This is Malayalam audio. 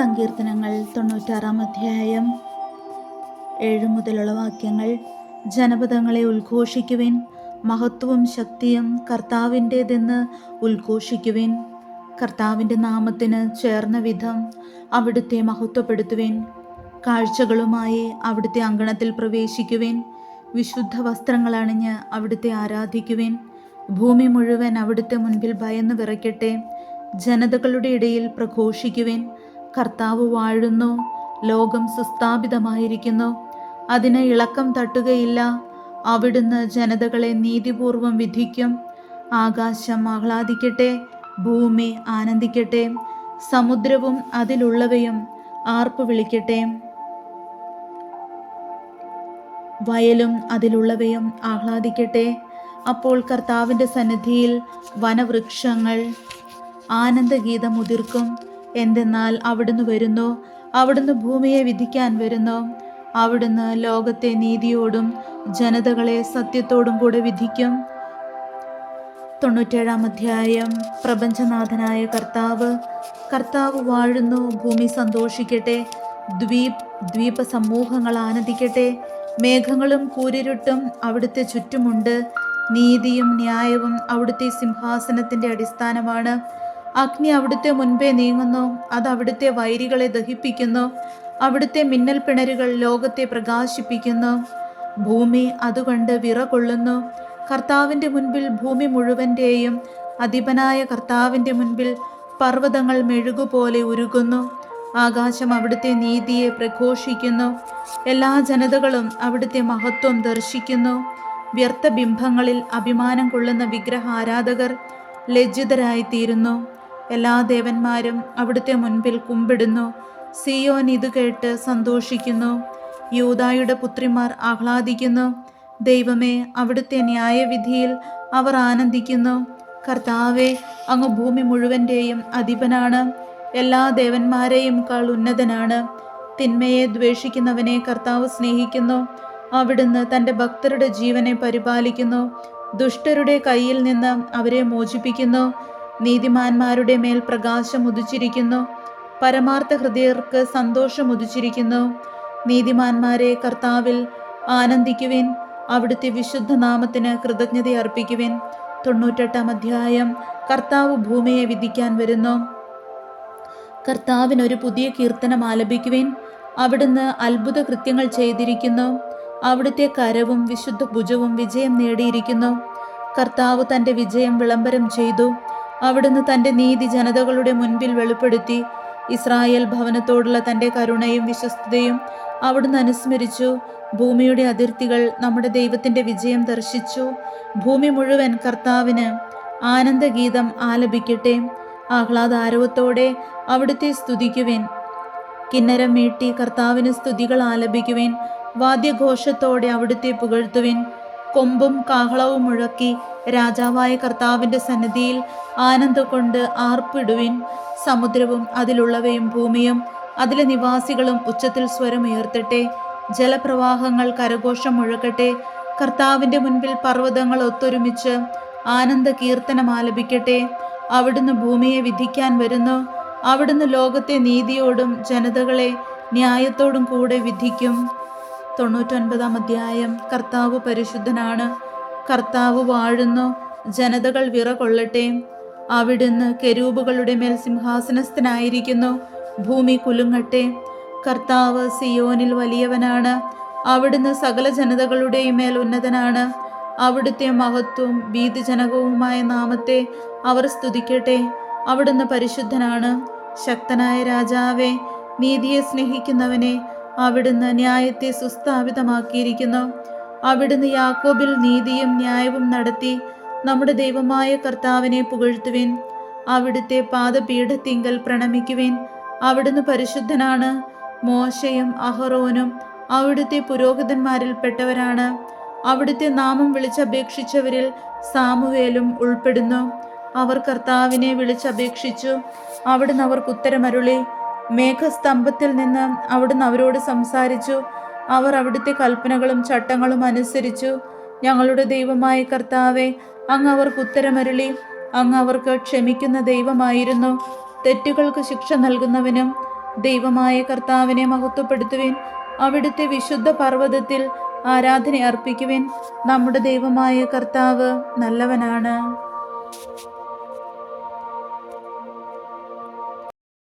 സങ്കീർത്തനങ്ങൾ തൊണ്ണൂറ്റാറാം അധ്യായം. ഏഴ് മുതലുള്ള വാക്യങ്ങൾ ജനപദങ്ങളെ ഉദ്ഘോഷിക്കുവിൻ മഹത്വവും ശക്തിയും കർത്താവിന്റേതെന്ന് ഉദ്ഘോഷിക്കുവിൻ കർത്താവിന്റെ നാമത്തിന് ചേർന്ന വിധം അവിടുത്തെ മഹത്വപ്പെടുത്തുവിൻ കാഴ്ചകളുമായി അവിടുത്തെ അങ്കണത്തിൽ പ്രവേശിക്കുവിൻ വിശുദ്ധ വസ്ത്രങ്ങൾ അണിഞ്ഞ് അവിടുത്തെ ആരാധിക്കുവിൻ ഭൂമി മുഴുവൻ അവിടുത്തെ മുൻപിൽ ഭയന്ന് വിറയ്ക്കട്ടെ ജനതകളുടെ ഇടയിൽ പ്രഘോഷിക്കുവിൻ കർത്താവ് വാഴുന്നു. ലോകം സുസ്ഥാപിതമായിരിക്കുന്നു. അതിന് ഇളക്കം തട്ടുകയില്ല. അവിടുന്ന് ജനതകളെ നീതിപൂർവം വിധിക്കും. ആകാശം ആഹ്ലാദിക്കട്ടെ ഭൂമി ആനന്ദിക്കട്ടെ സമുദ്രവും അതിലുള്ളവയും ആർപ്പ് വിളിക്കട്ടെ. വയലും അതിലുള്ളവയും ആഹ്ലാദിക്കട്ടെ. അപ്പോൾ കർത്താവിന്റെ സന്നിധിയിൽ വനവൃക്ഷങ്ങൾ ആനന്ദഗീതം ഉതിർക്കും. എന്തെന്നാൽ അവിടുന്ന് വരുന്നു? അവിടുന്ന് ഭൂമിയെ വിധിക്കാൻ വരുന്നു? അവിടുന്ന് ലോകത്തെ നീതിയോടും ജനതകളെ സത്യത്തോടും കൂടെ വിധിക്കും. തൊണ്ണൂറ്റേഴാം അധ്യായം. പ്രപഞ്ചനാഥനായ കർത്താവ് കർത്താവ് വാഴുന്നു ഭൂമി സന്തോഷിക്കട്ടെ ദ്വീപ് ദ്വീപ സമൂഹങ്ങൾ ആനന്ദിക്കട്ടെ മേഘങ്ങളും കൂരിരുട്ടും അവിടുത്തെ ചുറ്റുമുണ്ട് നീതിയും ന്യായവും അവിടുത്തെ സിംഹാസനത്തിന്റെ അടിസ്ഥാനമാണ്. അഗ്നി അവിടുത്തെ മുൻപേ നീങ്ങുന്നു അത് അവിടുത്തെ വൈരികളെ ദഹിപ്പിക്കുന്നു അവിടുത്തെ മിന്നൽ പിണരുകൾ ലോകത്തെ പ്രകാശിപ്പിക്കുന്നു. ഭൂമി അതുകൊണ്ട് വിറകൊള്ളുന്നു. കർത്താവിന്റെ മുൻപിൽ ഭൂമി മുഴുവന്റെയും അധിപനായ കർത്താവിന്റെ മുൻപിൽ പർവതങ്ങൾ മെഴുകുപോലെ ഉരുകുന്നു. ആകാശം അവിടുത്തെ നീതിയെ പ്രഘോഷിക്കുന്നു. എല്ലാ ജനതകളും അവിടുത്തെ മഹത്വം ദർശിക്കുന്നു. വ്യർത്ഥ ബിംബങ്ങളിൽ അഭിമാനം കൊള്ളുന്ന വിഗ്രഹാരാധകർ ലജ്ജിതരായിത്തീരുന്നു. എല്ലാ ദേവന്മാരും അവിടുത്തെ മുൻപിൽ കുമ്പിടുന്നു. സിയോൻ ഇത് കേട്ട് സന്തോഷിക്കുന്നു. യൂതായുടെ പുത്രിമാർ ആഹ്ലാദിക്കുന്നു. ദൈവമേ അവിടുത്തെ ന്യായവിധിയിൽ അവർ ആനന്ദിക്കുന്നു. കർത്താവെ അങ്ങ് ഭൂമി മുഴുവന്റെയും അധിപനാണ്. എല്ലാ ദേവന്മാരെയും കാൾ ഉന്നതനാണ്. തിന്മയെ ദ്വേഷിക്കുന്നവനെ കർത്താവ് സ്നേഹിക്കുന്നു. അവിടുന്ന് തന്റെ ഭക്തരുടെ ജീവനെ പരിപാലിക്കുന്നു. ദുഷ്ടരുടെ കയ്യിൽ നിന്ന് അവരെ മോചിപ്പിക്കുന്നു. നീതിമാന്മാരുടെ മേൽ പ്രകാശം ഉദിച്ചിരിക്കുന്നു പരമാർത്ഥ ഹൃദയർക്ക് സന്തോഷം ഉദിച്ചിരിക്കുന്നു നീതിമാന്മാരെ കർത്താവിൽ ആനന്ദിക്കുവിൻ. അവിടുത്തെ വിശുദ്ധ നാമത്തിന് കൃതജ്ഞത അർപ്പിക്കുവിൻ. തൊണ്ണൂറ്റെട്ടാം അധ്യായം. കർത്താവ് ഭൂമിയെ വിധിക്കാൻ വരുന്നു. കർത്താവിനൊരു പുതിയ കീർത്തനം ആലപിക്കുവിൻ. അവിടുന്ന് അത്ഭുത കൃത്യങ്ങൾ ചെയ്തിരിക്കുന്നു. അവിടുത്തെ കരവും വിശുദ്ധ ഭുജവും വിജയം നേടിയിരിക്കുന്നു. കർത്താവ് തന്റെ വിജയം വിളംബരം ചെയ്തു. അവിടുന്ന് തന്റെ നീതി ജനതകളുടെ മുൻപിൽ വെളിപ്പെടുത്തി. ഇസ്രായേൽ ഭവനത്തോടുള്ള തന്റെ കരുണയും വിശ്വസ്തയും അവിടുന്ന് അനുസ്മരിച്ചു. ഭൂമിയുടെ അതിർത്തികൾ നമ്മുടെ ദൈവത്തിന്റെ വിജയം ദർശിച്ചു. ഭൂമി മുഴുവൻ കർത്താവിന് ആനന്ദഗീതം ആലപിക്കട്ടെ. ആഹ്ലാദാരവത്തോടെ അവിടുത്തെ സ്തുതിക്കുവിൻ. കിന്നരം മീട്ടി കർത്താവിന് സ്തുതികൾ ആലപിക്കുവിൻ. വാദ്യഘോഷത്തോടെ അവിടുത്തെ പുകഴ്ത്തുവിൻ. കൊമ്പും കാഹളവും മുഴക്കി രാജാവായ കർത്താവിന്റെ സന്നിധിയിൽ ആനന്ദം കൊണ്ട് ആർപ്പിടുവിൻ. സമുദ്രവും അതിലുള്ളവയും ഭൂമിയും അതിലെ നിവാസികളും ഉച്ചത്തിൽ സ്വരമുയർത്തട്ടെ ജലപ്രവാഹങ്ങൾ കരഘോഷം മുഴക്കട്ടെ. കർത്താവിന്റെ മുൻപിൽ പർവതങ്ങൾ ഒത്തൊരുമിച്ച് ആനന്ദ കീർത്തനം ആലപിക്കട്ടെ. അവിടുന്ന് ഭൂമിയെ വിധിക്കാൻ വരുന്നു. അവിടുന്ന് ലോകത്തെ നീതിയോടും ജനതകളെ ന്യായത്തോടും കൂടെ വിധിക്കും. തൊണ്ണൂറ്റൊൻപതാം അധ്യായം. കർത്താവ് പരിശുദ്ധനാണ്. കർത്താവ് വാഴുന്നു. ജനതകൾ വിറകൊള്ളട്ടെ അവിടുന്ന് കെരൂപുകളുടെ മേൽ സിംഹാസനസ്ഥനായിരിക്കുന്നു. ഭൂമി കുലുങ്ങട്ടെ. കർത്താവ് സിയോനിൽ വലിയവനാണ്. അവിടുന്ന് സകല ജനതകളുടെയും മേൽ ഉന്നതനാണ്. അവിടുത്തെ മഹത്വവും ഭീതിജനകവുമായ നാമത്തെ അവർ സ്തുതിക്കട്ടെ. അവിടുന്ന് പരിശുദ്ധനാണ്. ശക്തനായ രാജാവെ നീതിയെ സ്നേഹിക്കുന്നവനെ അവിടുന്ന് ന്യായത്തെ സുസ്ഥാപിതമാക്കിയിരിക്കുന്നു. അവിടുന്ന് യാക്കോബിൽ നീതിയും ന്യായവും നടത്തി നമ്മുടെ ദൈവമായ കർത്താവിനെ പുകഴ്ത്തുവിൻ. അവിടുത്തെ പാദപീഠത്തിങ്കൽ പ്രണമിക്കുവിൻ. അവിടുന്ന് പരിശുദ്ധനാണ് മോശയും അഹറോനും അവിടുത്തെ പുരോഹിതന്മാരിൽപ്പെട്ടവരാണ് അവിടുത്തെ നാമം വിളിച്ചപേക്ഷിച്ചവരിൽ സാമുവേലും ഉൾപ്പെടുന്നു. അവർ കർത്താവിനെ വിളിച്ചപേക്ഷിച്ചു. അവിടുന്ന് അവർക്ക് ഉത്തരമരുളി. മേഘസ്തംഭത്തിൽ നിന്ന് അവിടുന്ന് അവരോട് സംസാരിച്ചു. അവർ അവിടുത്തെ കൽപ്പനകളും ചട്ടങ്ങളും അനുസരിച്ചു. ഞങ്ങളുടെ ദൈവമായ കർത്താവെ അങ്ങ് അവർക്ക് ഉത്തരമരുളി. അങ്ങ് അവർക്ക് ക്ഷമിക്കുന്ന ദൈവമായിരുന്നു. തെറ്റുകൾക്ക് ശിക്ഷ നൽകുന്നവനും ദൈവമായ കർത്താവിനെ മഹത്വപ്പെടുത്തുവിൻ. അവിടുത്തെ വിശുദ്ധ പർവതത്തിൽ ആരാധന അർപ്പിക്കുവിൻ. നമ്മുടെ ദൈവമായ കർത്താവ് നല്ലവനാണ്.